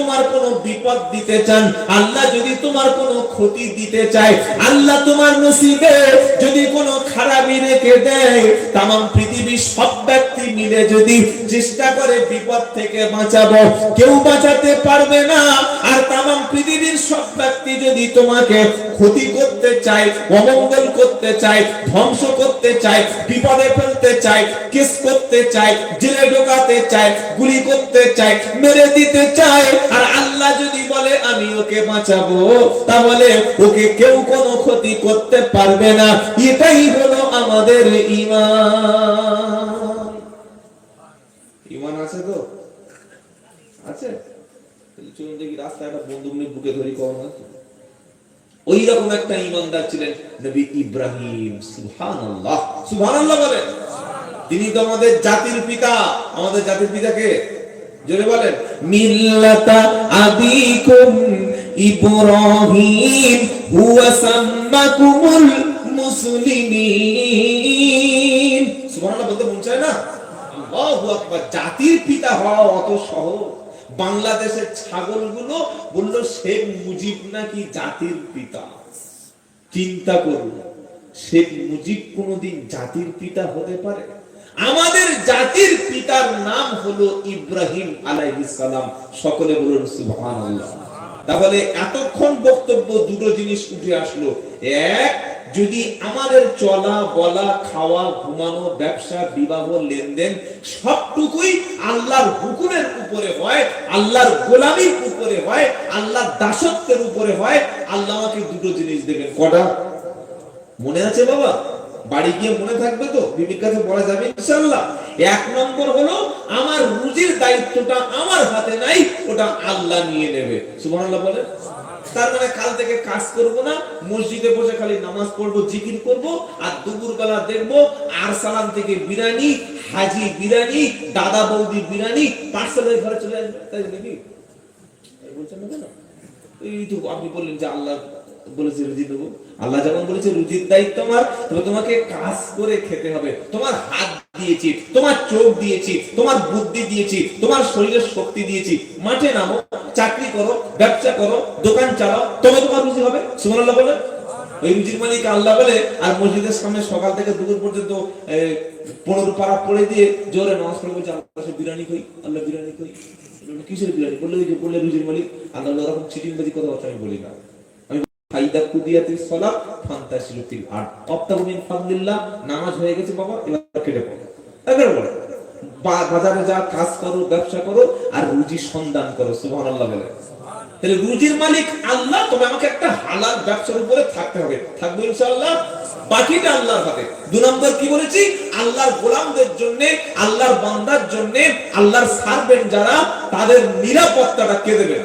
তোমার কোনো বিপদ দিতে চান, আল্লাহ যদি তোমার কোনো ক্ষতি দিতে চায়, আল্লাহ তোমার নসিবে যদি কোনো খারাপই রেখে দেয় তাম পৃথিবীর সব ব্যক্তি মিলে যদি চেষ্টা করে বিপদ থেকে বাঁচাবো, কেউ বাঁচাতে পারবে না। আর তাম পৃথিবীর সব ব্যক্তি যদি তোমাকে ক্ষতি করতে চায়, অমঙ্গল করতে চায়, ধ্বংস করতে চায়, বিপদে ফেলতে চায়, কেস করতে চায়, জেলে ঢোকাতে চায়, গুলি করতে চায়, মেরে দিতে চায় আর আল্লাহ যদি বলে, আমি ওকে বাঁচাবো তাহলে ওকে কেউ কোনো ক্ষতি করতে পারবে না। এটাই হলো আমাদের ইমান ইমান আছে তো? আছে? রাস্তায় একটা নিয়ে বুকে ধরি, কম ওই রকম একটা ইমানদার ছিলেন নবী ইব্রাহিম, সুবহানাল্লাহ। সুবহানাল্লাহ বলেন তিনি তো আমাদের জাতির পিতা। আমাদের জাতির পিতাকে জোরে বলেন, মিল্লাতা আবিকুম ইব্রাহিম, হুয়া সাম্মাকুমুল মুসলিমিন। সুবহানাল্লাহ বলতে মন চায় না? আল্লাহু আকবার, জাতির পিতা হওয়া অত সহজ। বাংলাদেশের ছাগলগুলো বলল, শেখ মুজিব নাকি জাতির পিতা? চিন্তা করুন, শেখ মুজিব কোনদিন জাতির পিতা হতে পারে? আমাদের জাতির পিতার নাম হলো ইব্রাহিম আলাইহিস সালাম। সকলে বলুন, সুবহানাল্লাহ। তাহলে এতক্ষণ বক্তব্য দুটো জিনিস উঠে আসলো। এক, যদি আমাদের চলা, বলা, খাওয়া, ঘুমানো, ব্যবসা, বিবাহ, লেনদেন সবটুকুই আল্লাহর হুকুমের উপরে হয়, আল্লাহর গোলামির উপরে হয়, আল্লাহর দাসত্বের উপরে হয়, আল্লাহ আমাকে দুটো জিনিস দেবেন। কটা? মনে আছে বাবা? বাড়ি গিয়ে মনে থাকবে তো? বলা যাবে এক নম্বর হলো, আমার রুজির দায়িত্বটা আমার হাতে নাই, ওটা আল্লাহ নিয়ে নেবে। তার মানে কাল থেকে কাজ করব না, মসজিদে বসে খালি নামাজ পড়ব, জিকির করব, আর দুপুর বেলা দেখব আর সালাম থেকে বিরানি হাজি বিরানি দাদা বৌদি বিরানি পার্সেলের ঘরে চলে আসবে। তাই নাকি? বলছেন না কেন? এই তো আপনি বললেন যে আল্লাহ বলেছে রুজি দেবো। আল্লাহ যখন বলেছে, রুজির দায়িত্ব আমার, তবে তোমাকে কাজ করে খেতে হবে। তোমার হাত দিয়েছি, তোমার চোখ দিয়েছি, তোমার বুদ্ধি দিয়েছি, তোমার শরীরের শক্তি দিয়েছি। মাঠে নামো, চাকরি করো, ব্যবসা করো, দোকান চালাও, তবে তোমার রুজি হবে। সুবহানাল্লাহ বলে? ওই রুজির মালিক আল্লাহ বলে, আর মসজিদের সামনে সকাল থেকে দুপুর পর্যন্ত পনেরো পাড়া পড়ে দিয়ে জোরে নামাজ পড়ে বলছে, আল্লাহ বিরিয়ানি কই আল্লাহ, বিরিয়ানি কই কিসের বিরিয়ানি? বললে যে বললে রুজির মালিক আল্লাহ, ওরকম চিটিংবাজি কথাবার্তা আমি বলি না। রুজির মালিক আল্লাহ, তবে আমাকে একটা হালাল ব্যবসার উপরে থাকতে হবে। থাকব বাকিটা আল্লাহর হাতে। দু নম্বর কি বলেছি? আল্লাহর গোলামদের জন্য, আল্লাহর বান্দার জন্য, আল্লাহর সার্ভেন্ট যারা, তাদের নিরাপত্তাটা কে দেবে?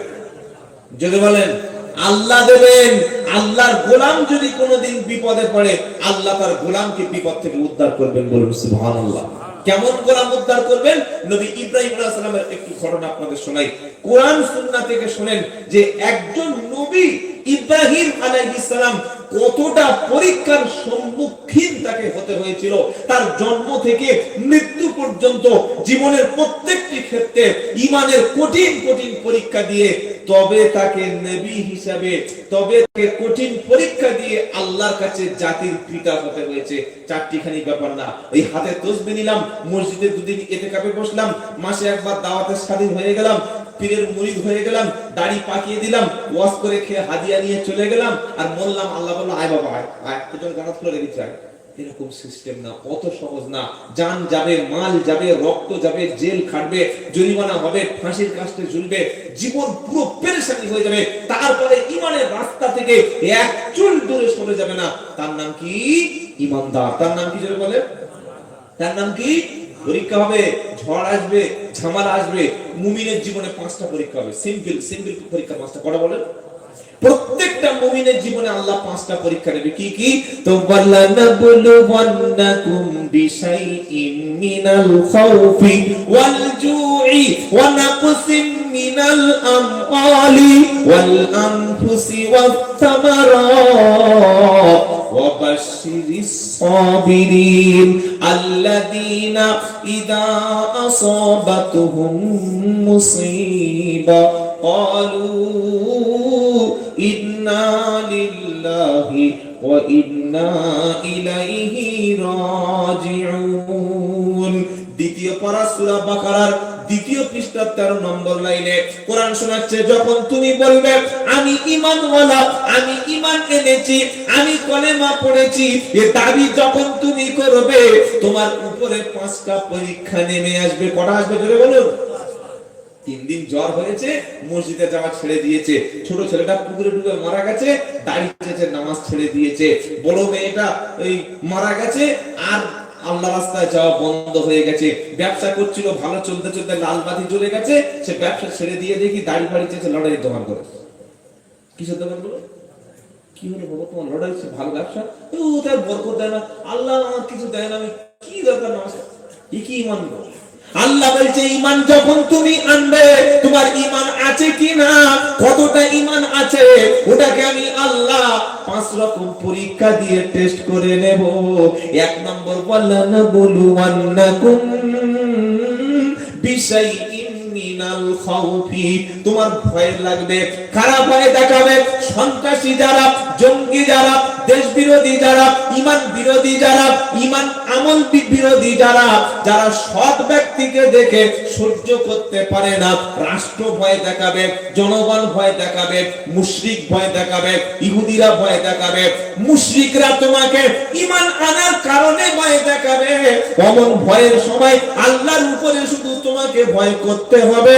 যদি বলেন আল্লাহ দেবেন। আল্লাহর গোলাম যদি কোনোদিন বিপদে পড়ে, আল্লাহ তার গোলামকে বিপদ থেকে উদ্ধার করবেন বলুন, সুবহানাল্লাহ। কেমন গোলাম উদ্ধার করবেন? নবী ইব্রাহিম আলাইহিস একটি ঘটনা আপনাদের শোনাই। কোরআন, সুন্নাহ থেকে শুনেন যে একজন নবী ইব্রাহিম আলাইহিস সালাম কতটা পরীক্ষার সম্মুখীন তাকে হতে হয়েছিল। তার জন্ম থেকে মৃত্যু পর্যন্ত জীবনের প্রত্যেকটি ক্ষেত্রে ইমানের কঠিন কঠিন পরীক্ষা দিয়ে তবে তাকে নবী হিসাবে, তবে তাকে কঠিন পরীক্ষা দিয়ে আল্লাহর কাছে জাতির পিতা হতে হয়েছে। চারটিখানি ব্যাপার না। ওই হাতে তসবি নিলাম, মসজিদে দুদিন এতে কাপে বসলাম, মাসে একবার দাওয়াতের স্বাধীন হয়ে গেলাম, পীরের মুরিদ হয়ে গেলাম, দাড়ি পাকিয়ে দিলাম ওয়াশ করে খেয়ে হাদিয়া নিয়ে চলে গেলাম, আর বললাম, আল্লাহ বলল, আয় বাবা, আয় আয়। তোর গানাত খুলে রেখেছি, আয়। এরকম সিস্টেম না। অত সহজ না। জান যাবে, মাল যাবে, রক্ত যাবে, জেল খাটবে, জরিমানা হবে, ফাঁসির কাস্টে ঝুলবে, জীবন পুরো পেরেশানি হয়ে যাবে। তারপরে ইমানের রাস্তা থেকে এক চুল দূরে সরে যাবে না। তার নাম কি? ইমানদার। তার নাম কি জোরে বলে তার নাম কি? পরীক্ষা হবে, ঝড় আসবে, ঝামেলা আসবে। মুমিনের জীবনে পাঁচটা পরীক্ষা হবে। সিম্পল সিম্পল পরীক্ষা পাঁচটা। কটা বলেন? প্রত্যেকটা মুমিনের জীবনে আল্লাহ পাঁচটা পরীক্ষা নেবে কি কি তো ওয়ালানাবলুওয়ান্নাকুম বিশাইইন মিনাল খাউফি ওয়াল জুই ওয়া নাকসিম মিনাল আমওয়ালি ওয়াল আনফুসি ওয়াত থামারাত وبشر الصابرين الذين إذا أصابتهم مصيبة قالوا إنا لله وإنا إليه راجعون দ্বিতীয় পারা সূরা বাকারার দ্বিতীয় পৃষ্ঠার তেরো নম্বর লাইনে কোরআন শোনাচ্ছে যখন তুমি বলবে আমি ইমানওয়ালা আমি ইমান এনেছি আমি কলেমা পড়েছি এ দাবি যখন তুমি করবে তোমার উপরে পাঁচটা পরীক্ষা নেমে আসবে কটা আসবে জোরে বলুন তিন দিন জ্বর হয়েছে, মসজিদে যাওয়া ছেড়ে দিয়েছে। ছোট ছেলেটা পুকুরে ডুবে মারা গেছে, দাড়ি নামাজ ছেড়ে দিয়েছে। বড় মেয়েটা ওই মারা গেছে, আর আল্লাহ রাস্তায় যাওয়া বন্ধ হয়ে গেছে। ব্যবসা করছিল, ভালো চলতে চলতে লাল বাতি চলে গেছে, সে ব্যবসা ছেড়ে দিয়ে দেখি দাড়ি ফাড়ি চেঁচে লড়াইয়ের দোকান করে। কিসের দোকান করে কি হলো বাবা, তোমার লড়াই ভালো ব্যবসা? ও, তার বরকত দেয় না। আল্লাহ আমার কিছু দেয় না, আমি কি দরকার নামাজ? কি ইমান? আল্লাহ বলছে ইমান যখন তুমি আনবে, তোমার ইমান আছে কি না কতটা ইমান আছে? ওটাকে আমি আল্লাহ পাঁচ রকম পরীক্ষা দিয়ে টেস্ট করে নেব। এক নম্বর বললাম বলু আন্নাকুম খাউফি। তোমার ভয় লাগবে কারা ভয় দেখাবে। সন্ত্রাসী যারা, জঙ্গি যারা দেশ বিরোধী যারা ইমান বিরোধী যারা ইমান আমল বিরোধী যারা যারা সৎ ব্যক্তিকে দেখে সহ্য করতে পারে না, রাষ্ট্র ভয় দেখাবে, জনগণ ভয় দেখাবে, মুশরিক ভয় দেখাবে, ইহুদিরা ভয় দেখাবে, মুশরিকরা তোমাকে ইমান আনার কারণে ভয় দেখাবে। অমন ভয়ের সময় আল্লাহর উপরে শুধু তোমাকে ভয় করতে হবে।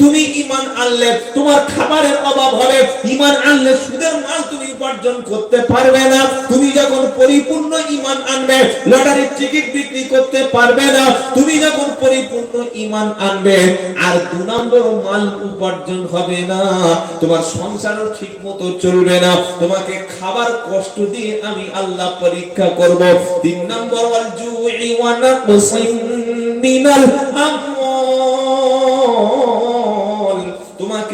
তুমি ইমান আনলে তোমার খাবারের অভাব হবে। ইমান আনলে সুদের মাল তুমি উপার্জন করতে পারবে না। তুমি যখন পরিপূর্ণ ইমান আনবে লটারির টিকিট বিক্রি করতে পারবে না। তুমি যখন পরিপূর্ণ ইমান আনবে, আর দু নম্বর মাল উপার্জন হবে না। তোমার সংসারও ঠিক মতো চলবে না। তোমাকে খাবার কষ্ট দিয়ে আমি আল্লাহ পরীক্ষা করব। তিন নম্বর, ওয়াল জুই ওয়া নাকসিম মিনাল আমওয়াল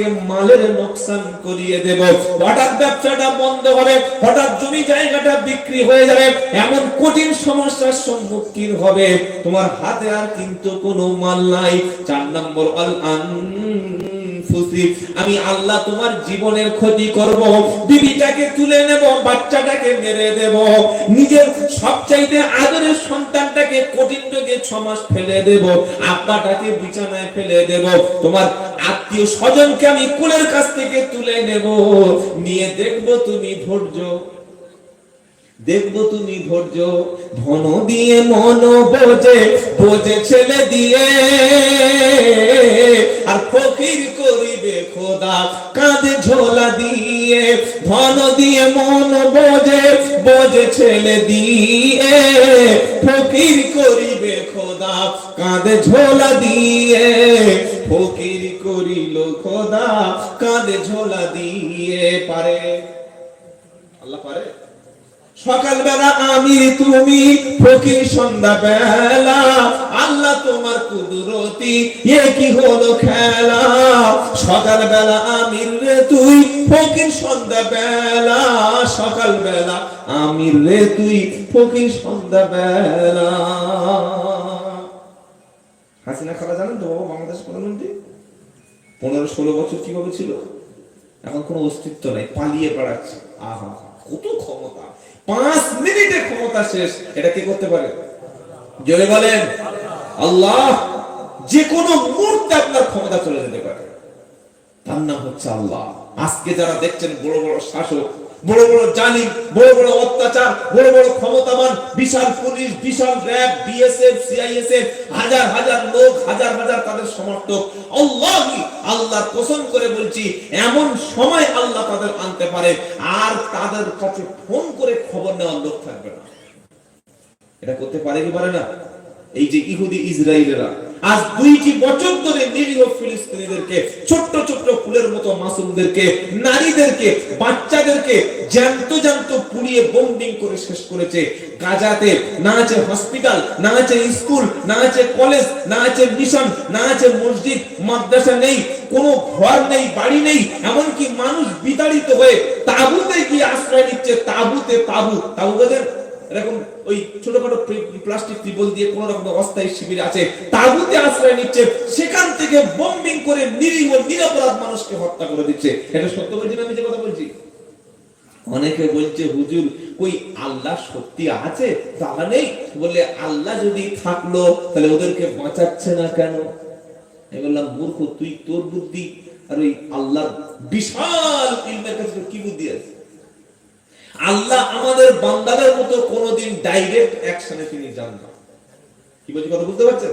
তোমাকে মালের নোকসান করিয়ে দেব। হঠাৎ ব্যবসাটা বন্ধ হবে, হঠাৎ জমি জায়গাটা বিক্রি হয়ে যাবে, এমন কঠিন সমস্যার সম্মুখীন হবে। তোমার হাতে আর কিন্তু কোনো মাল নাই। চার নম্বর আল আনফুসি আমি আল্লাহ তোমার জীবনের ক্ষতি করব, বিবিটাকে তুলে নেব, বাচ্চাটাকে মেরে দেব, নিজের সবচাইতে আদরের সন্তানটাকে কঠিন রোগে ছমাস ফেলে দেব, আব্বাটাকে বিছানায় ফেলে দেব, তোমার আত্মীয় স্বজনকে আমি কুলের কাছ থেকে তুলে নেব। নিয়ে দেখব তুমি ধৈর্য, দেখব তুমি ধৈর্য, ধন দিয়ে মন বোঝে বোঝে ছেলে দিয়ে, আর ফকির করিবে খোদা, কাঁধে ঝোলা দিয়ে, ধন দিয়ে মন বোঝে বোঝে ছেলে দিয়ে, ফকির করিবে খোদা, কাঁধে ঝোলা দিয়ে, ফকির করিল খোদা, কাঁধে ঝোলা দিয়ে, পারে? আল্লাহ পারে? সকালবেলা আমি, তুমি ফকির সন্ধ্যা বেলা আল্লাহ তোমার কুদরতি, এ কি হলো খেলা? সকালবেলা আমির রে, তুই ফকির সন্ধ্যা বেলা সকালবেলা আমির রে, তুই ফকির সন্ধ্যা বেলা হাসিনা খালা, জানেন তো বাংলাদেশ প্রধানমন্ত্রী? পনেরো ষোলো বছর কীভাবে ছিল? এখন কোনো অস্তিত্ব নাই, পালিয়ে বেড়াচ্ছে। আহা, কত ক্ষমতা। পাঁচ মিনিটে ক্ষমতা শেষ। এটা কি করতে পারে? জোরে বলেন। আল্লাহ যে কোনো মুহূর্তে আপনার ক্ষমতা চলে যেতে পারে। তার নাম হচ্ছে আল্লাহ। আজকে যারা দেখছেন বড় বড় শাসক বড় বড় জালিম, বড় বড় অত্যাচার, বড় বড় ক্ষমতাবান, বিশাল পুলিশ, বিশাল র্যাব, বিএসএফ, সিআইএসএফ, হাজার হাজার লোক, হাজার হাজার তাদের সমর্থক। আল্লাহ আল্লাহ পছন্দ করে বলছি, এমন সময় আল্লাহ তাদের আনতে পারে, আর তাদের কাছে ফোন করে খবর নেওয়ার লোক থাকবে না। এটা করতে পারে কি পারে না? এই যে ইহুদি ইসরায়েলেরা আজ দুইটি বছর ধরে নিরীহ ফিলিস্তিনিদেরকে, ছোট্ট ছোট্ট ফুলের মতো মাসুমদেরকে, নারীদেরকে, বাচ্চাদেরকে জ্যান্ত জ্যান্ত পুড়িয়ে বোম্বিং করে শেষ করেছে গাজাতে। না আছে হসপিটাল না আছে স্কুল না আছে কলেজ না আছে মিশন না আছে মসজিদ, মাদ্রাসা নেই, কোনো ঘর নেই, বাড়ি নেই, এমনকি মানুষ বিতাড়িত হয়ে তাবুতে গিয়ে আশ্রয় নিচ্ছে, তাবুতে তাবু। তাবু এরকম ওই ছোটখাটো প্লাস্টিক ত্রিপল দিয়ে কোন রকম অস্থায়ী শিবির আছে আশ্রয় নিচ্ছে, সেখান থেকে বম্বিং করে নিরীহ মানুষকে হত্যা করে দিচ্ছে। এটা সত্য বলছি আমি যে কথা বলছি? অনেকে বলছে, হুজুর আল্লাহ সত্যি আছে? নেই? বলে, আল্লাহ যদি থাকল, তাহলে ওদেরকে বাঁচাচ্ছে না কেন? আমি বললাম, মূর্খ, তুই তোর বুদ্ধি আর ওই আল্লাহ বিশাল কাছে কি বুদ্ধি আছে? আল্লাহ আমাদের বান্দাদের মতো কোনোদিন ডাইরেক্ট অ্যাকশনে তিনি যান না। কি বলছি কথা বুঝতে পারছেন?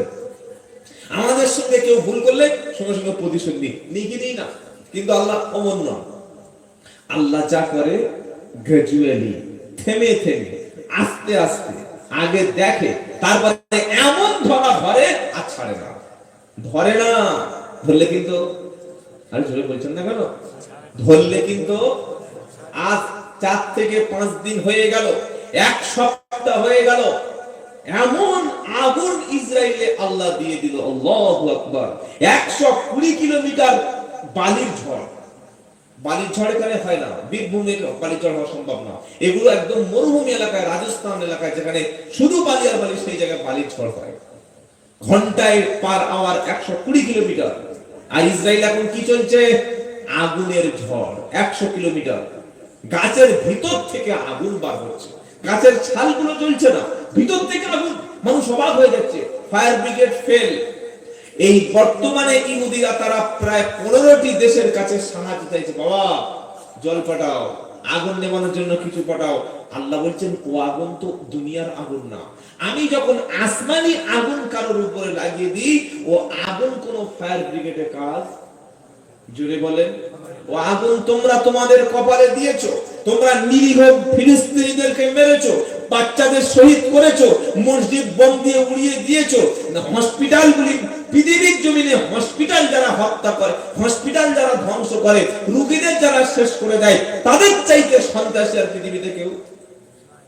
আমাদের সঙ্গে কেউ ভুল করলে সঙ্গে সঙ্গে প্রতিশোধ নিই। নিই কি নিই না? কিন্তু আল্লাহ অমন নয় আল্লাহ যা করে গ্রাজুয়ালি থেমে থেমে, আস্তে আস্তে, আগে দেখে, তারপরে এমন ধরা ধরে আর ছাড়ে না। ধরে না, ধরলে কিন্তু, আরে জোরে বলছেন না কেন? ধরলে কিন্তু আজ চার থেকে পাঁচ দিন হয়ে গেল, এক সপ্তাহ হয়ে গেল। এমন আগুন ইসরায়েলে আল্লাহ দিয়ে দিল, আল্লাহু আকবার। একশো কুড়ি কিলোমিটার বালির ঝড়। বালির ঝড় এখানে হয় না বীরভূমে বালির ঝড় হওয়া সম্ভব না। এগুলো একদম মরুভূমি এলাকায়, রাজস্থান এলাকায়, যেখানে শুধু বালি আর বালি, সেই জায়গায় বালির ঝড় হয়। ঘন্টায় পার আওয়ার একশো কুড়ি কিলোমিটার। আর ইসরায়েল এখন কি চলছে? আগুনের ঝড়, একশো কিলোমিটার। গাছের ভিতর থেকে আগুন বার হচ্ছে। গাছের ছালগুলো চলছে না, ভিতর থেকে আগুন। মানুষ অবাক হয়ে যাচ্ছে। Fire brigade fail. এই বর্তমানে ইহুদিরা তারা প্রায় পনেরোটি দেশের কাছে সাহায্য চাইছে বাবা, জল পাঠাও, আগুন নেবানোর জন্য কিছু পাঠাও। আল্লাহ বলছেন, ও আগুন তো দুনিয়ার আগুন না। আমি যখন আসমানি আগুন কারোর উপরে লাগিয়ে দিই, ও আগুন কোন ফায়ার ব্রিগেডে কাজ জুড়ে বলেন ও আগুন তোমরা তোমাদের কপালে দিয়েছ, তোমরা নিরীহ ফিলিস্তিনিদেরকে মেরেছো, বাচ্চাদের শহীদ করেছ, মসজিদ বোম দিয়ে উড়িয়ে দিয়েছ। হসপিটালগুলি, পৃথিবীর জমিনে হসপিটাল যারা হত্যা করে, হসপিটাল যারা ধ্বংস করে, রুগীদের যারা শেষ করে দেয়, তাদের চাইতে সন্ত্রাসী আর পৃথিবীতে কেউ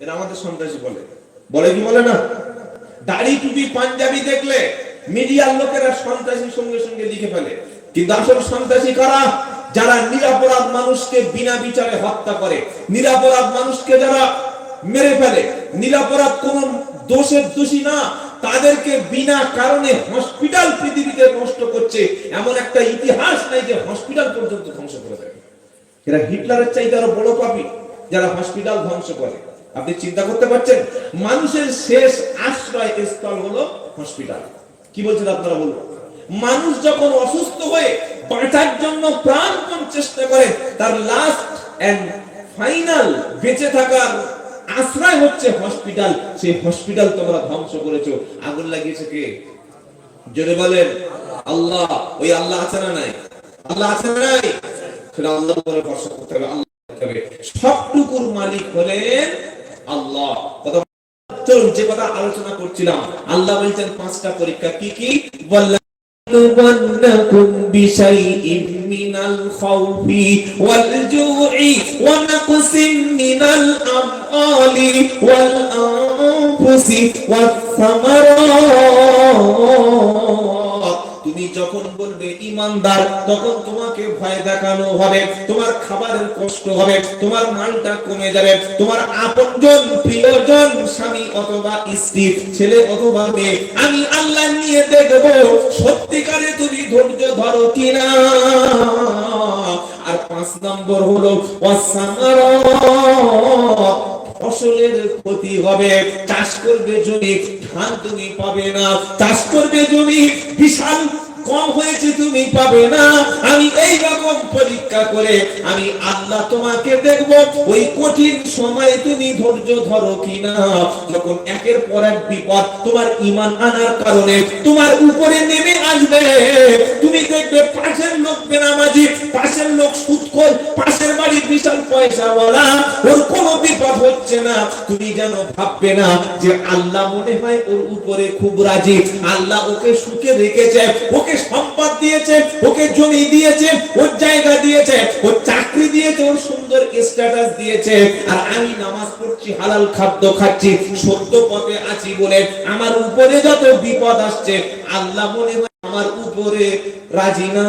এরা আমাদের সন্ত্রাসী বলে। বলে কি বলে না? দাড়ি টুপি পাঞ্জাবি দেখলে মিডিয়ার লোকেরা সন্ত্রাসীর সঙ্গে সঙ্গে লিখে ফেলে। কিন্তু আসল সন্ত্রাসী কারা? যারা নিরাপরাধ মানুষকে বিনা বিচারে হত্যা করে, নিরাপরাধ মানুষকে যারা মেরে ফেলে, নিরাপরাধ কোন দোষের দোষী না, তাদেরকে বিনা কারণে হসপিটাল পৃথিবীতে নষ্ট করছে, এমন একটা ইতিহাস নাই যে হসপিটাল পর্যন্ত ধ্বংস করে দেবে। এরা হিটলারের চাইতে আরও বড় পাপি, যারা হসপিটাল ধ্বংস করে। আপনি চিন্তা করতে পারছেন? মানুষের শেষ আশ্রয় স্থল হলো হসপিটাল। কি বলছেন আপনারা বলুন? মানুষ যখন অসুস্থ হয়ে বাঁচার জন্য প্রাণপণ চেষ্টা করে, তার লাস্ট এন্ড ফাইনাল বেঁচে থাকার আশ্রয় হচ্ছে হসপিটাল সেই হসপিটাল তোমরা ধ্বংস করেছ। আগুন লাগিয়েছে কে? জোরে বলেন, আল্লাহ। ওই আল্লাহ আছে না নাই? আল্লাহ আছে না নাই? সেটা আল্লাহ উপরে ভরসা করতে হবে আল্লাহ করতে হবে। সবটুকুর মালিক হলেন আল্লাহ। কথা চলুন, যে কথা আলোচনা করছিলাম, আল্লাহ বলছেন পাঁচটা পরীক্ষা কি কি? বললেন نبلونكم بشيء من الخوف والجوع ونقص من الأموال والأنفس والثمرات. তুমি যখন বলবে ইমানদার, তখন তোমাকে ভয় দেখানো হবে, তোমার খাবারের কষ্ট হবে, তোমার মালটা কমে যাবে, তোমার আপনজন প্রিয়জন স্বামী অথবা স্ত্রী, ছেলে অথবা মেয়ে, আমি আল্লাহ নিয়ে দেখব সত্যিকারে তুমি ধৈর্য ধরো কিনা। আর পাঁচ নম্বর হলো ফসলের ক্ষতি হবে। চাষ করবে জমি, ধান তুমি পাবে না। চাষ করবে জমি, বিশাল কম হয়েছে তুমি পাবে না। আমি এই রকম পরীক্ষা করে আমি আল্লাহ তোমাকে দেখব, ওই কঠিন সময়ে তুমি ধৈর্য ধরো কিনা। যখন একের পর এক বিপদ তোমার ইমান আনার কারণে তোমার উপরে নেমে আসবে। তুমি দেখবে পাশের লোক বেনামাজি, পাশের লোক সুৎখোর পাশের বাড়ির বিশাল পয়সা বলা। ওর কোনো বিপদ হচ্ছে না। তুমি যেন ভাববে না যে আল্লাহ মনে হয় ওর উপরে খুব রাজি। আল্লাহ ওকে সুখে রেখেছে, ওকে সম্পদ দিয়েছে, ওকে জমি দিয়েছে, ওর জায়গা দিয়েছে, ওর চাকরি দিয়েছে, ওর সুন্দর স্ট্যাটাস দিয়েছে। আর আমি নামাজ পড়ছি, হালাল খাদ্য খাচ্ছি, সত্য পথে আছি বলে আমার উপরে যত বিপদ আসছে আল্লাহ মনে হয় আমার উপরে রাজি না।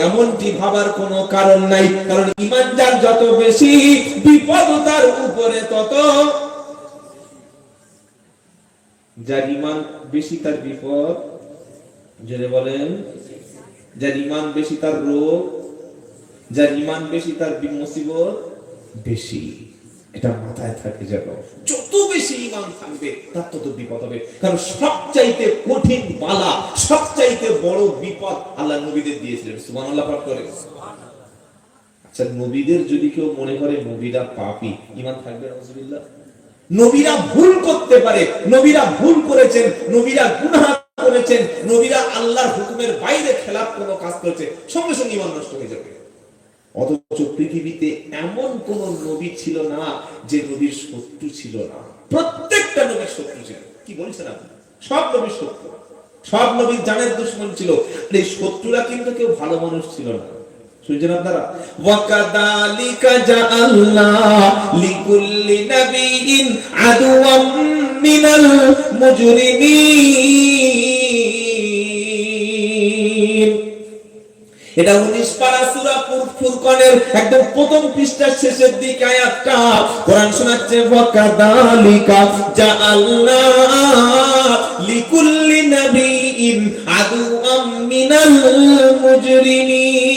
এমনটি ভাবার কোনো কারণ নাই। কারণ ইমানদার যত বেশি, বিপদ তার উপরে তত। যার ইমান বেশি তার বিপদ। জেনে বলেন। যার ইমান বেশি তার রোগ। যার ইমান বেশি তার মুসিবত বেশি। এটা মাথায় থাকে যেন যত বেশি ইমান থাকবে, তার তত বিপদ হবে। কারণ সবচাইতে কঠিন বালা, সবচাইতে বড় বিপদ আল্লাহ নবীদের দিয়েছিলেন। সুবহানাল্লাহ পাঠ করে। আচ্ছা নবীদের যদি কেউ মনে করে নবীরা পাপী ইমান থাকবে নবীরা ভুল করতে পারে, নবীরা ভুল করেছেন, নবীরা গুনাহ করেছেন, নবীরা আল্লাহর হুকুমের বাইরে খেলাফ কোনো কাজ করেছে, সঙ্গে সঙ্গে ইমান নষ্ট হয়ে যাবে। অথচ পৃথিবীতে এমন কোন নবী ছিল না যে নবীর শত্রু ছিল না। প্রত্যেকটা নবীর শত্রু ছিল। কি বলছেন আপনি? সব নবীর শত্রু। সব নবীর জানের দুশ্মন ছিল। এই শত্রুরা কিন্তু কেউ ভালো মানুষ ছিল না। এটা উনিশ পারা সুরা ফুরকানের একদম প্রথম পৃষ্ঠার শেষের দিকে আয়াতটা। কোরআন শোনাচ্ছে, ওয়াকাদালিকা লিকুল্লি নাবিয়িন আদুআম মিনাল মুজরিমিন।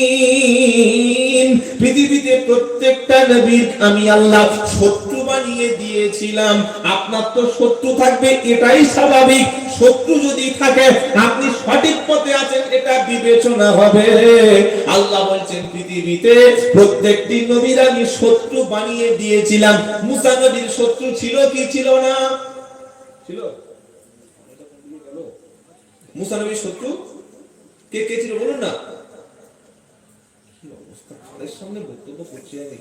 পৃথিবীতে প্রত্যেকটা নবীর আমি আল্লাহ শত্রু বানিয়ে দিয়েছিলাম। আপনার তো শত্রু থাকবে, এটাই স্বাভাবিক। শত্রু যদি থাকে, আপনি সঠিক পথে আছেন, এটা বিবেচনা হবে। আল্লাহ বলছেন, পৃথিবীতে প্রত্যেকটি নবীর আমি শত্রু বানিয়ে দিয়েছিলাম। মুসা নবীর শত্রু ছিল কি ছিল না? ছিল? মুসা নবীর শত্রু? কে কে ছিল? বলুন না। সামনে বক্তব্য করছি আমি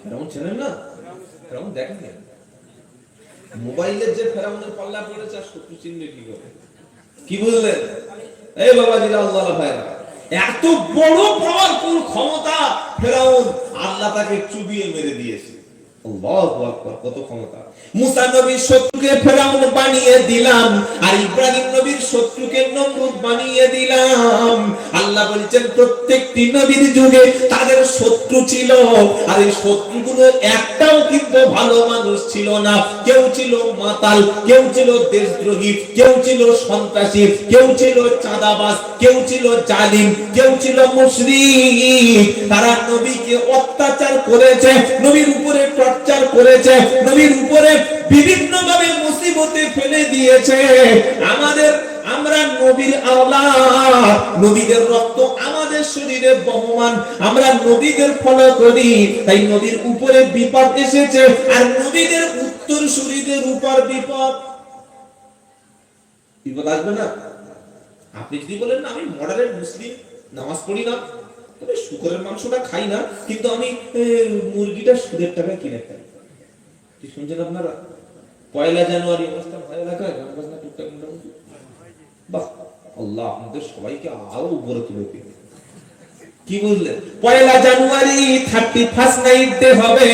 ফেরাউন চেনেন না? ফেরাউন দেখেন মোবাইলের যে ফেরাউনের পাল্লা পড়েছে আর শত্রু চিহ্ন কি করে? কি বুঝলেন? এই বাবা জিরা আল্লাহ ভাইরা, এত বড় পাওয়ারফুল ক্ষমতা ফেরাউন আল্লাহ তাকে চুবিয়ে মেরে দিয়েছে। আল্লাহু কত ক্ষমতা। প্রত্যেকটি নবীর যুগে তাদের শত্রু ছিল, আর এই শত্রুগুলো একটাও কিন্তু ভালো মানুষ ছিল না। কেউ ছিল মাতাল, কেউ ছিল দেশদ্রোহী, কেউ ছিল সন্ত্রাসী, কেউ ছিল চাঁদাবাজ, কেউ ছিল জালিম, কেউ ছিল তারা নবীকে অত্যাচার করেছে, নবীর উপরে টর্চার করেছে, নবীর উপরে বিভিন্ন ভাবে মুসিবতে ফেলে দিয়েছে। আমাদের, আমরা নবীর আওলাদ। নবীদের রক্ত আমাদের শরীরে বহমান। আমরা নবীদের ফলো করি। তাই নবীর উপরে বিপদ এসেছে। আর নবীদের উত্তর শরীরের উপর বিপদ। বিপদ আসবে না? আপনি যদি বলেন, না, আমি মডারেট মুসলিম, নামাজ পড়ি না। তবে শুকরের মাংসটা খাই না। কিন্তু আমি মুরগিটা সুদের টাকায় কিনে খাই। কি শুনছেন আপনারা? পয়লা জানুয়ারি এলাকায় গান বাজনা টুকটাক বাহ, আল্লাহ, আপনাদের সবাইকে আরও উপরে তুলে কি বুঝলেন পয়লা জানুয়ারি থার্টি ফার্স্ট নাইট হবে।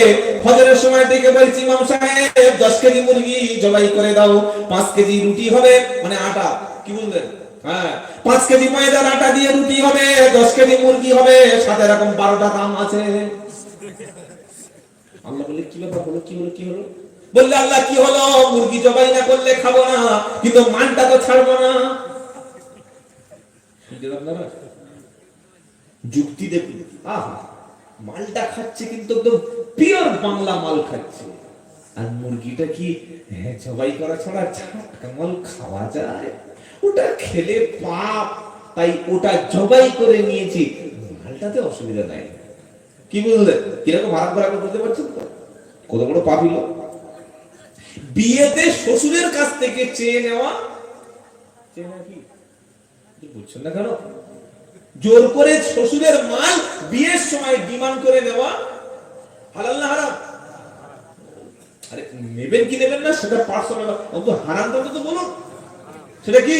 ফজরের সময় বলছি, ইমাম সাহেব, দশ কেজি মুরগি জবাই করে দাও। পাঁচ কেজি রুটি হবে। মানে আটা। কি বুঝলেন হ্যাঁ। পাঁচ কেজি ময়দার আটা দিয়ে রুটি হবে, দশ কেজি মুরগি হবে। সাথে এরকম বারোটা দাম আছে। আল্লাহ বলে কি ব্যাপার হলো? কি হলো? কি হলো? বললে আল্লাহ কি হলো? মুরগি জবাই না করলে খাব না কিন্তু মানটা তো ছাড়বো না। যুক্তি দেখুন। আহা মালটা খাচ্ছে কিন্তু একদম পিওর বাংলা মাল খাচ্ছে। আর মুরগিটা কি হ্যাঁ, জবাই করা ছাড়া ছাটকা মাল খাওয়া যায়? ওটা খেলে পাপ তাই ওটা জবাই করে নিয়েছি। মালটাতে অসুবিধা নাই। কি বুঝলেন কীরকম ভাড়া ভাড়া বুঝতে পারছেন তো? কত বড় পাপিল বিয়েতে শ্বশুরের কাছ থেকে চেয়ে নেওয়া। বুঝছেন না কেন? জোর করে শ্বশুরের মাল বিয়ের সময় ডিমান্ড করে নেওয়া। হালাল না হারাম? আরে নেবেন কি নেবেন না, সেটা পার্সোনাল অন্তত হারাম তো তো বলুন। সেটা কি?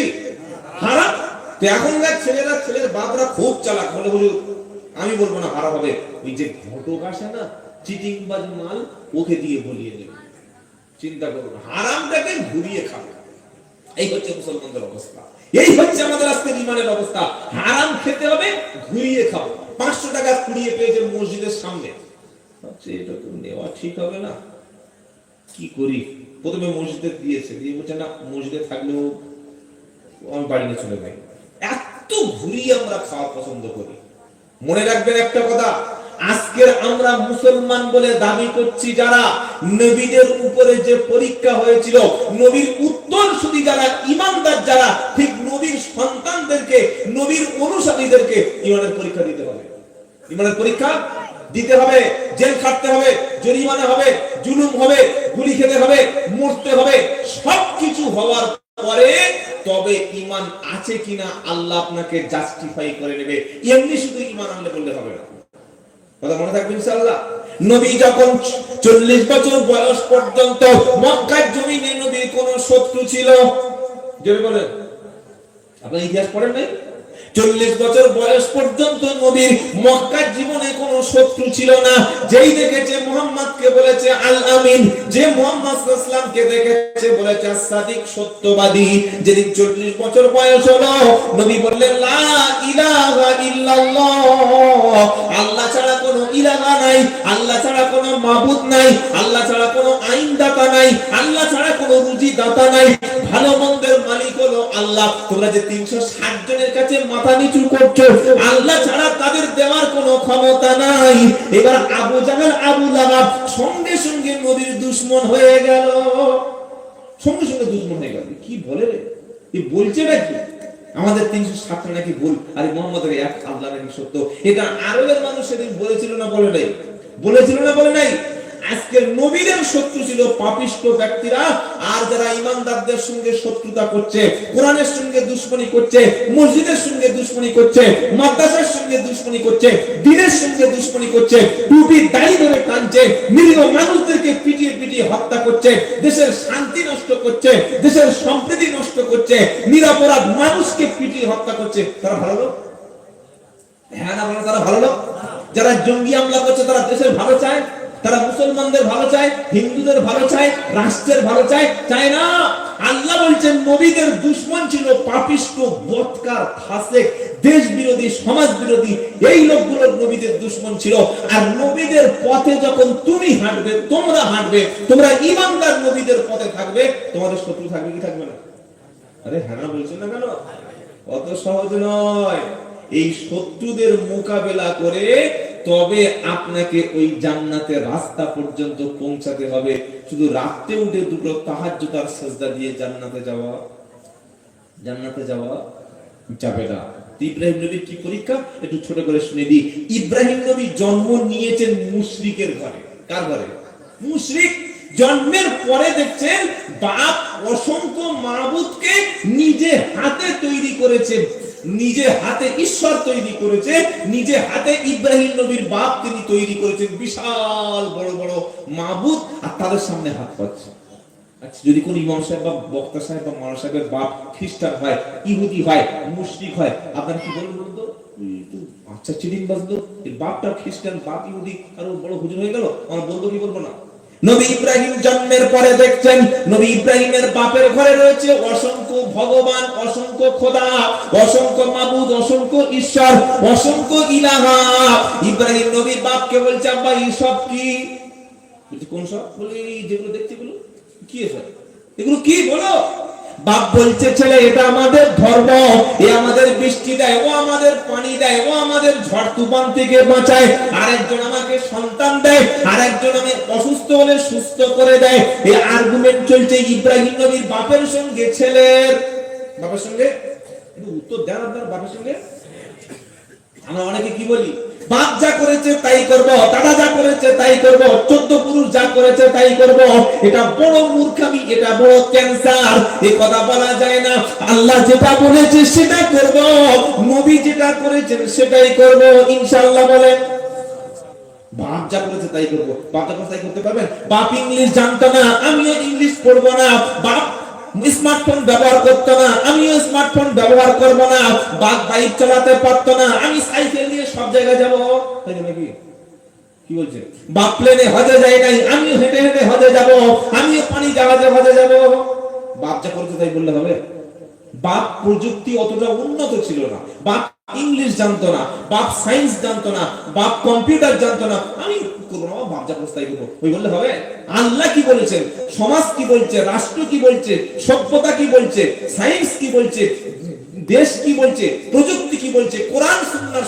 হারাম? তো এখনকার ছেলেরা ছেলের বাপরা খুব চালাক। বলে হুজুর আমি বলব না হারাম হবে। ওই যে ঘটক আসে না চিটিং বাজ মাল, ওকে দিয়ে বলিয়ে দেবে। চিন্তা করুন হারামটাকে ঘুরিয়ে খাবে। এই হচ্ছে মুসলমানদের অবস্থা। এই হচ্ছে আমাদের আজকে ইমানের অবস্থা। হারাম খেতে হবে, ঘুরিয়ে খাব। পাঁচশো টাকা কুড়িয়ে পেয়েছে মসজিদের সামনে। এটা তো নেওয়া ঠিক হবে না। কি করি? প্রথমে মসজিদে দিয়েছে, দিয়ে বলছে, না, মসজিদে থাকলেও আমি বাড়িতে চলে যাই। এত ঘুরিয়ে আমরা খাওয়া পছন্দ করি। মনে রাখবেন একটা কথা, আজকের আমরা মুসলমান বলে দাবি করছি যারা নবীদের উপরে যে পরীক্ষা হয়েছিল, নবীর উত্তর শুধু যারা ইমানদার যারা, ঠিক নবীর সন্তানদেরকে, নবীর অনুসারীদেরকে ইমানের পরীক্ষা দিতে হবে। ইমানের পরীক্ষা দিতে হবে, জেল খাটতে হবে, জরিমানা হবে, জুলুম হবে, গুলি খেতে হবে, মরতে হবে, সবকিছু হওয়ার পরে, তবে ইমান আছে কিনা আল্লাহ আপনাকে জাস্টিফাই করে নেবে। এমনি শুধু ইমান আনলে বললে হবে না। কথা মনে নবী যখন চল্লিশ বছর বয়স পর্যন্ত মক্কার জমিনে নবীর কোন শত্রু ছিল? বলেন। আপনার ইতিহাস পড়েন নাই? চল্লিশ বছর বয়স পর্যন্ত নবীর মক্কার জীবনে কোনো শত্রু ছিল না। যেই দেখেছে মোহাম্মদকে বলেছে আল আমিন, যে মোহাম্মদ ইসলামকে দেখেছে বলেছে সাদিক সত্যবাদী। যেদিন চল্লিশ বছর বয়স হলো, নবী বললেন, লা ইলাহা ইল্লাল্লাহ। আল্লাহ ছাড়া কোনো ইলাহা নাই, আল্লাহ ছাড়া কোনো মাবুদ নাই, আল্লাহ ছাড়া কোনো নাই, আল্লাহ ছাড়া কোনো রুজি দাতা নাই। ভালো মন্দের মালিক হলো আল্লাহ। তোমরা যে তিনশো ষাট জনের কাছে মাথা নিচু করছ। আল্লাহ ছাড়া তাদের দেওয়ার কোনো ক্ষমতা নাই। এবার আবু জাহাল, আবু লাহাব সঙ্গে সঙ্গে নবীর দুশ্মন হয়ে গেল। সঙ্গে সঙ্গে দুশ্মন হয়ে গেল। কি বলে রে? এ বলছে নাকি? আমাদের তিনশো ষাটটা নাকি ভুল। আরে মোহাম্মদ এক আল্লাহ নাকি সত্য। এটা আরবের মানুষ সেদিন বলেছিল না বলে নাই? বলেছিল না বলে নাই? আজকের নবীদের শত্রু ছিল পাপিষ্ট ব্যক্তিরা, আর যারা ইমানদারদের সঙ্গে শত্রুতা করছে, কোরআনের সঙ্গে দুশ্মনী করছে, মসজিদের সঙ্গে দুশ্মনী করছে, মাদ্রাসার সঙ্গে দুশ্মনী করছে, দিনের সঙ্গে দুশ্মনী করছে টুপি ধরে টানছে, নিরীহ মানুষদেরকে পিটিয়ে পিটিয়ে হত্যা করছে, দেশের শান্তি নষ্ট করছে, দেশের সম্প্রীতি নষ্ট করছে, নিরাপরাধ মানুষকে পিটিয়ে হত্যা করছে। তারা ভালো লোক? হ্যাঁ না তারা ভালো লোক? যারা জঙ্গি হামলা করছে, তারা দেশের ভালো চায়? তারা মুসলমানদের ভালো চায়, হিন্দুদের ভালো চায়, রাষ্ট্রের ভালো চায় চায় না। আল্লাহ বলছেন, নবীদের দুশ্মন ছিল পাপিষ্ট, বৎকার, ফাসেক দেশ বিরোধী সমাজ বিরোধী এই লোকগুলোর নবীদের দুশ্মন ছিল। আর নবীদের পথে যখন তুমি হাঁটবে, তোমরা হাঁটবে, তোমরা ইমানদার নবীদের পথে থাকবে, তোমাদের শত্রু থাকবে কি থাকবে না? আরে হ্যাঁ বলছেন না কেন? অত সহজ নয়। এই শত্রুদের মোকাবেলা করে তবে আপনাকে ওই জান্নাতের রাস্তা পর্যন্ত পৌঁছাতে হবে। শুধু রাতে উঠে দুটো তাহাজ্জুদার সেজদা দিয়ে জান্নাতে যাওয়া। জান্নাতে যাওয়া যাবে না। ইব্রাহিম নবীর কি পরীক্ষা? একটু ছোট করে শুনে দিই। ইব্রাহিম নবী জন্ম নিয়েছেন মুশরিকের ঘরে। কার ঘরে? মুশরিক। জন্মের পরে দেখছেন বাপ অসংখ্য মাহবুদকে নিজে হাতে তৈরি করেছে নিজে হাতে ঈশ্বর তৈরি করেছে, নিজে হাতে ইব্রাহিম নবীর বাপ তিনি তৈরি করেছেন, বিশাল বড় বড় মাহবুদ আর তাদের সামনে হাত পাচ্ছে। যদি কোন ইমাম সাহেব বা বক্তা সাহেব বা মারা সাহেবের বাপ খ্রিস্টান হয়, ইহুদি হয় মুসলিম হয়, আপনার কি বলবেন বলতো আচ্ছা চিড়িং বাজলো বাপটা খ্রিস্টান, বাপ ইহুদি আরও বড় হুজুর হয়ে গেল, আমার বলব কি বলব না? নবী ইব্রাহিম জন্মের পরে দেখছেন, নবী ইব্রাহিমের বাপের ঘরে রয়েছে অসংখ্য ভগবান, অসংখ্য খোদা, অসংখ্য মাবুদ, অসংখ্য ঈশ্বর, অসংখ্য ইলাহা। ইব্রাহিম নবীর বাপকে বলছে, আব্বা, এই সব কি? কোন সব? বলে যেগুলো দেখছে এগুলো, কি এসব? এগুলো কি বলো? বাপ বলছে, ছেলে, এটা আমাদের ধর্ম। এ আমাদের বৃষ্টি দেয়, ও আমাদের পানি দেয়, ও আমাদের ঝড় তুফান থেকে বাঁচায়। আরেকজন আমাকে সন্তান দেয়, আরেকজন আমি অসুস্থ হলে সুস্থ করে দেয়। এই আর্গুমেন্ট চলছে, ইব্রাহিম নবীর বাপের সঙ্গে, ছেলের বাপের সঙ্গে? উত্তর দেন আপনার বাপের সঙ্গে? আমরা অনেকে কি বলি? বাপ যা করেছে তাই করব, দাদা যা করেছে তাই করব, চোদ্দ পুরুষ যা করেছে তাই করব। এটা বড় মূর্খামি, এটা বড় ক্যান্সার। এই কথা বলা যায় না। আল্লাহ যেটা বলেছে সেটা করব। নবী যেটা করেছেন সেটাই করব। ইনশাআল্লাহ বলেন বাপ যা করেছে তাই করব। বাপ যা করতে পারবেন? বাপ ইংলিশ জানতো না, আমিও ইংলিশ পড়ব না। বাপ স্মার্টফোন ব্যবহার করতো না, আমিও স্মার্টফোন ব্যবহার করব না বাদ বাইক চালাতে পারতো না, আমি সাইকেল নিয়ে সব জায়গায় যাব। নাকি কি? বলছে? বাপ প্লেনে হজে যায় নাই, আমিও হেঁটে হেঁটে হজে যাব, আমিও পানি জাহাজে হজে যাব। বাপ যা করতে তাই বললে হবে। বাপ প্রযুক্তি অতটা উন্নত ছিল না। বাপ ইংলিশ জানতো না, বাপ সায়েন্স জানতো না, বাপ কম্পিউটার জানতো না। আমি দেশ কি বলছে? প্রযুক্তি কি বলছে? কোরআন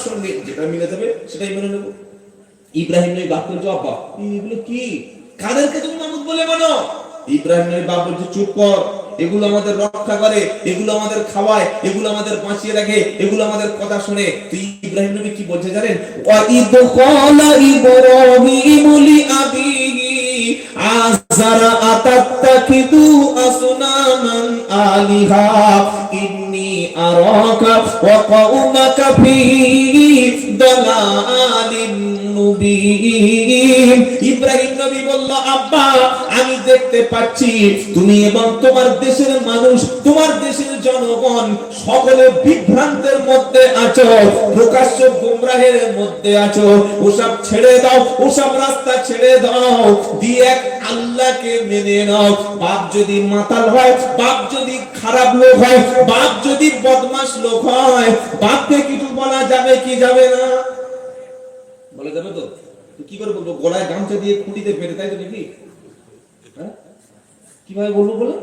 সঙ্গে যেটা মিলে সেটাই ইব্রাহিম বাপ বলছে কি? কাদেরকে তুমি বলে মানো? ইব্রাহিম বাপ বলছে, চুপ কর এগুলো আমাদের রক্ষা করে, এগুলো আমাদের খাওয়ায়, এগুলো আমাদের বাঁচিয়ে রাখে, এগুলো আমাদের কথা শুনে। তুই ইব্রাহিম নবী কি বলছে জানেন? ওয়াইদ আলিহা, ইন্নী আমি দেখতে পাচ্ছি তুমি এবং তোমার দেশের মানুষ, তোমার দেশের জনগণ সকলে বিভ্রান্তের মধ্যে আছো, প্রকাশ্য গুমরাহের মধ্যে আছো। ওসব ছেড়ে দাও, ওসব রাস্তা ছেড়ে দাও। দিয়ে এক আল্লাহকে মেনে নাও। বাপ যদি মাতাল হয়, বাপ যদি খারাপ লোক হয়, বাপ যদি বদমাশ লোক হয়, বাপকে কিছু বলা যাবে কি যাবে না? বলে যাবে তো? কি করে বলব? গলায় গামছা দিয়ে খুঁটিতে ফেটে তাই তো নাকি? হ্যাঁ? কীভাবে বলব বলো?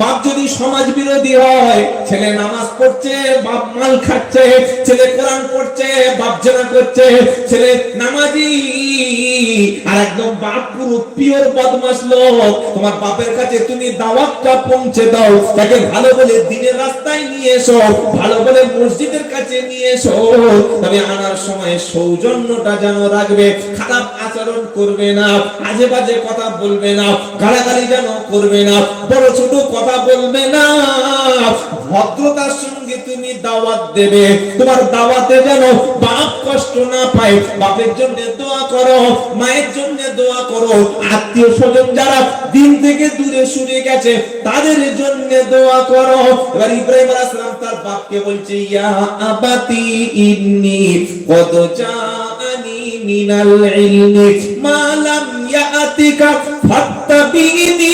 বাপ যদি সমাজ বিরোধী হয়, ছেলে নামাজ পড়ছে, বাপ মাল খাচ্ছে, ছেলে কোরআন পড়ছে, বাপ জেনা করছে, ছেলে নামাজি। আর একদম বাপ পুরো পিওর বদমাস লোক। তোমার বাপের কাছে তুমি দাওয়াতটা পৌঁছে দাও, তাকে ভালো বলে দিনের রাস্তায় নিয়ে এসো, ভালো বলে মসজিদের কাছে নিয়ে এসো। তবে আনার সময় সৌজন্যটা যেন রাখবে, খারাপ আচরণ করবে না আজে বাজে কথা বলবে না, গালাগালি যেন করবে না, বড় ছোট কথা বলবে না। ভদ্রতার সঙ্গে তুমি দাওয়াত দেবে। তোমার দাওয়াতে যেন বাপ কষ্ট না পায়। বাপের জন্য দোয়া করো, মায়ের জন্য দোয়া করো। আত্মীয় স্বজন যারা দিন থেকে দূরে সরে গেছে, তাদের জন্য দোয়া করো। এবার ইব্রাহিম আলাইহিস সালাম তার বাপকে বলছে, ইয়া আবাতি ইন্নি কদ জাআনি মিনাল ইলমি মা লাম ইয়াতিকা ফাত্তাবিনি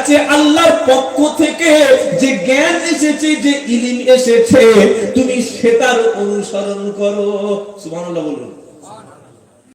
কাছে আল্লাহর পক্ষ থেকে যে জ্ঞান এসেছে, যে ইলিম এসেছে, তুমি সেটার অনুসরণ করো। সুবহানাল্লাহ বলুন।